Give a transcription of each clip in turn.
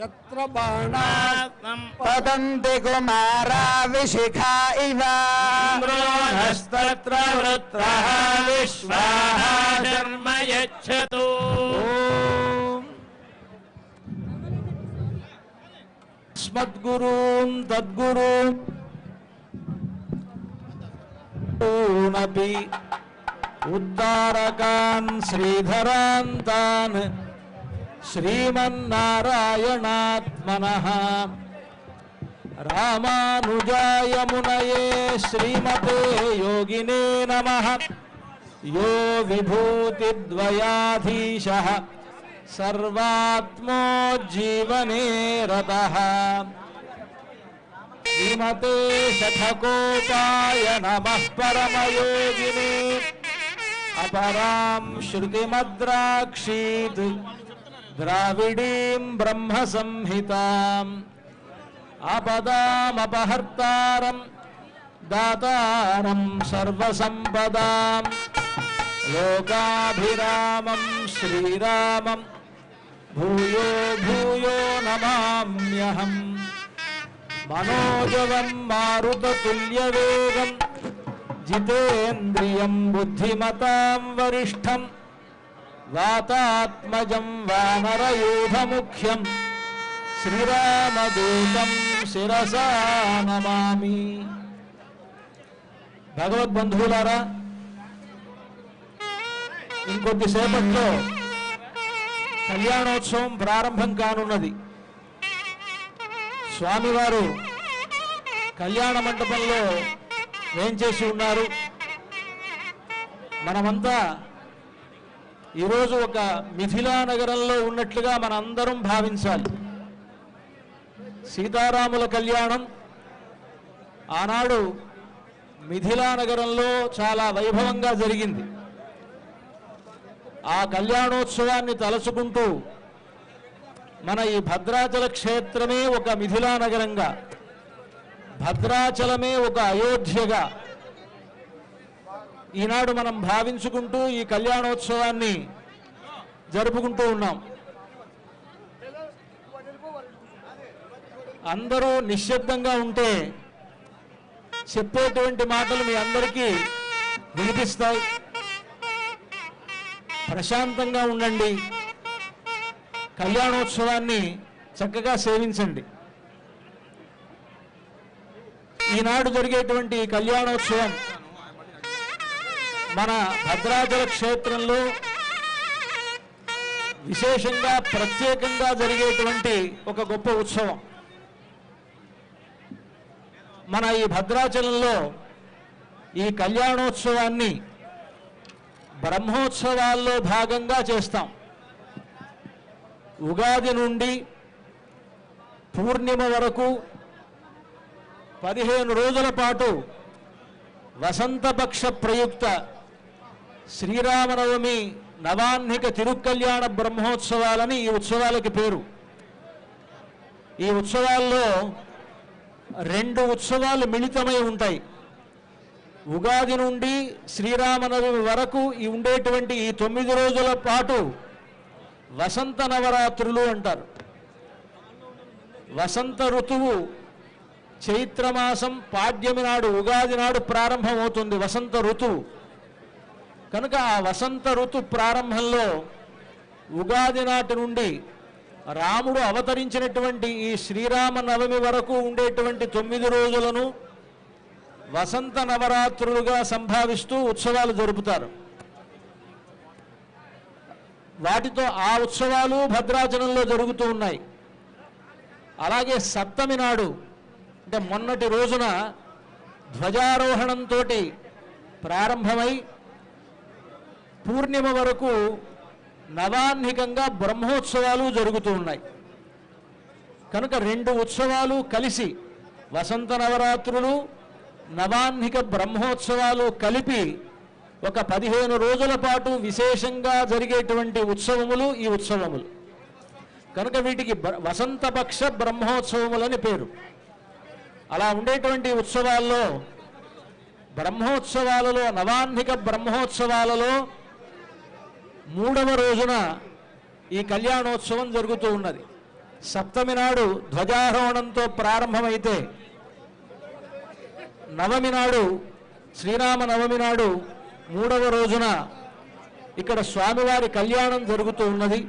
यत्र बाणात्मं पतन्ति कुमाराविशिखा इव। हस्तत्र वृत्रः विश्वाः शर्म यच्छतु। स्मद्गुरूं तद्गुरूनपि उद्धारकान् श्रीधरान्तान् श्रीमारायणात्मन राजय मुन श्रीमते योगिने नमः। यो विभूतिदयाधीश सर्वात्मोज्जीवने रतः। श्रीमते शठकोपाय नमः परमयोगिने। अपरां श्रुतिमद्राक्षीत्। द्राविडीं ब्रह्म संहिताम् आपदाम अपदामपहर्तारं, दातारं सर्वसम्पदां लोकाभिरामं श्रीरामं, भूयो भूयो नमाम्यहं मनोजवं मारुत तुल्यवेगं जितेन्द्रियं बुद्धिमतां वरिष्ठं వాతాత్మజం వానరయూధముఖ్యం. శ్రీరామదూతం శిరసా నమామి. భగవద్బంధువులారా ఇంకొద్దిసేపట్లో కళ్యాణోత్సవం ప్రారంభం కానున్నది. స్వామివారు కళ్యాణ మండపంలో ఏం చేసి ఉన్నారు. మనమంతా ఈరోజు ఒక మిథిలా నగరంలో ఉన్నట్లుగా మనందరం భావించాలి. సీతారాముల కళ్యాణం ఆనాడు మిథిలా నగరంలో చాలా వైభవంగా జరిగింది. ఆ కళ్యాణోత్సవాన్ని తలుచుకుంటూ మన ఈ భద్రాచల క్షేత్రమే ఒక మిథిలా నగరంగా భద్రాచలమే ఒక అయోధ్యగా ఈనాడు మనం భావించుకుంటూ ఈ కళ్యాణోత్సవాన్ని జరుపుకుంటూ ఉన్నాం. అందరూ నిశ్శబ్దంగా ఉంటే చెప్పేటువంటి మాటలు మీ అందరికీ వినిపిస్తాయి. ప్రశాంతంగా ఉండండి. కళ్యాణోత్సవాన్ని చక్కగా సేవించండి. ఈనాడు జరిగేటువంటి కళ్యాణోత్సవం మన భద్రాచల క్షేత్రంలో విశేషంగా ప్రత్యేకంగా జరిగేటువంటి ఒక గొప్ప ఉత్సవం. మన ఈ భద్రాచలంలో ఈ కళ్యాణోత్సవాన్ని బ్రహ్మోత్సవాల్లో భాగంగా చేస్తాం. ఉగాది నుండి పూర్ణిమ వరకు పదిహేను రోజుల పాటు వసంతపక్ష ప్రయుక్త శ్రీరామనవమి నవాహ్నిక తిరుకల్యాణ బ్రహ్మోత్సవాలని ఈ ఉత్సవాలకి పేరు. ఈ ఉత్సవాల్లో రెండు ఉత్సవాలు మిళితమై ఉంటాయి. ఉగాది నుండి శ్రీరామనవమి వరకు ఈ ఉండేటువంటి ఈ తొమ్మిది రోజుల పాటు వసంత నవరాత్రులు అంటారు. వసంత ఋతువు చైత్రమాసం పాడ్యమి నాడు ఉగాది నాడు ప్రారంభమవుతుంది. వసంత ఋతువు. కనుక ఆ వసంత ఋతు ప్రారంభంలో ఉగాది నాటి నుండి రాముడు అవతరించినటువంటి ఈ శ్రీరామ నవమి వరకు ఉండేటువంటి తొమ్మిది రోజులను వసంత నవరాత్రులుగా సంభావిస్తూ ఉత్సవాలు జరుపుతారు. వాటితో ఆ ఉత్సవాలు భద్రాచలంలో జరుగుతూ ఉన్నాయి. అలాగే సప్తమి నాడు అంటే మొన్నటి రోజున ధ్వజారోహణంతో ప్రారంభమై పూర్ణిమ వరకు నవాహ్నికంగా బ్రహ్మోత్సవాలు జరుగుతూ ఉన్నాయి. కనుక రెండు ఉత్సవాలు కలిసి వసంత నవరాత్రులు నవాహ్నిక బ్రహ్మోత్సవాలు కలిపి ఒక పదిహేను రోజుల పాటు విశేషంగా జరిగేటువంటి ఉత్సవములు ఈ ఉత్సవములు. కనుక వీటికి వసంతపక్ష బ్రహ్మోత్సవములని పేరు. అలా ఉండేటువంటి ఉత్సవాల్లో బ్రహ్మోత్సవాలలో నవాహ్నిక బ్రహ్మోత్సవాలలో మూడవ రోజున ఈ కళ్యాణోత్సవం జరుగుతూ ఉన్నది. సప్తమి నాడు ధ్వజారోహణంతో ప్రారంభమైతే నవమి నాడు శ్రీరామ నవమి నాడు మూడవ రోజున ఇక్కడ స్వామివారి కళ్యాణం జరుగుతూ ఉన్నది.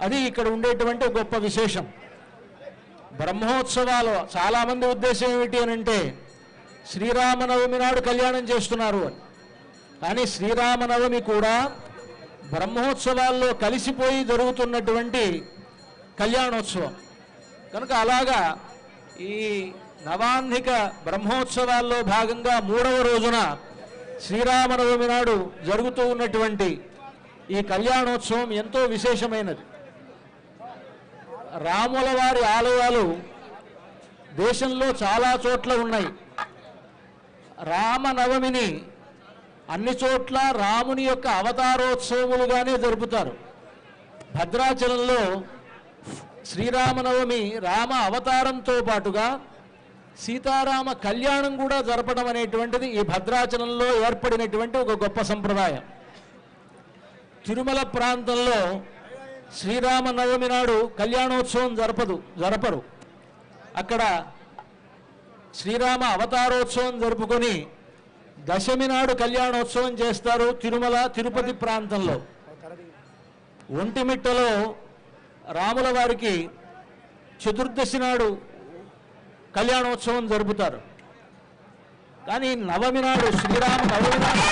అది ఇక్కడ ఉండేటువంటి గొప్ప విశేషం. బ్రహ్మోత్సవాలు చాలామంది ఉద్దేశం ఏమిటి అని అంటే శ్రీరామనవమి నాడు కళ్యాణం చేస్తున్నారు అని. కానీ శ్రీరామనవమి కూడా బ్రహ్మోత్సవాల్లో కలిసిపోయి జరుగుతున్నటువంటి కళ్యాణోత్సవం. కనుక అలాగా ఈ నవాన్నిక బ్రహ్మోత్సవాల్లో భాగంగా మూడవ రోజున శ్రీరామనవమి నాడు జరుగుతూ ఉన్నటువంటి ఈ కళ్యాణోత్సవం ఎంతో విశేషమైనది. రాముల వారి ఆలయాలు దేశంలో చాలా చోట్ల ఉన్నాయి. రామనవమిని అన్ని చోట్ల రాముని యొక్క అవతారోత్సవములుగానే జరుపుతారు. భద్రాచలంలో శ్రీరామనవమి రామ అవతారంతో పాటుగా సీతారామ కళ్యాణం కూడా జరపడం అనేటువంటిది ఈ భద్రాచలంలో ఏర్పడినటువంటి ఒక గొప్ప సంప్రదాయం. తిరుమల ప్రాంతంలో శ్రీరామనవమి నాడు కళ్యాణోత్సవం జరపదు జరపరు. అక్కడ శ్రీరామ అవతారోత్సవం జరుపుకొని దశమి నాడు కళ్యాణోత్సవం చేస్తారు తిరుమల తిరుపతి ప్రాంతంలో. ఒంటిమిట్టలో రాముల వారికి చతుర్దశి నాడు కళ్యాణోత్సవం జరుపుతారు. కానీ నవమి నాడు శ్రీరామ నవమి నాడు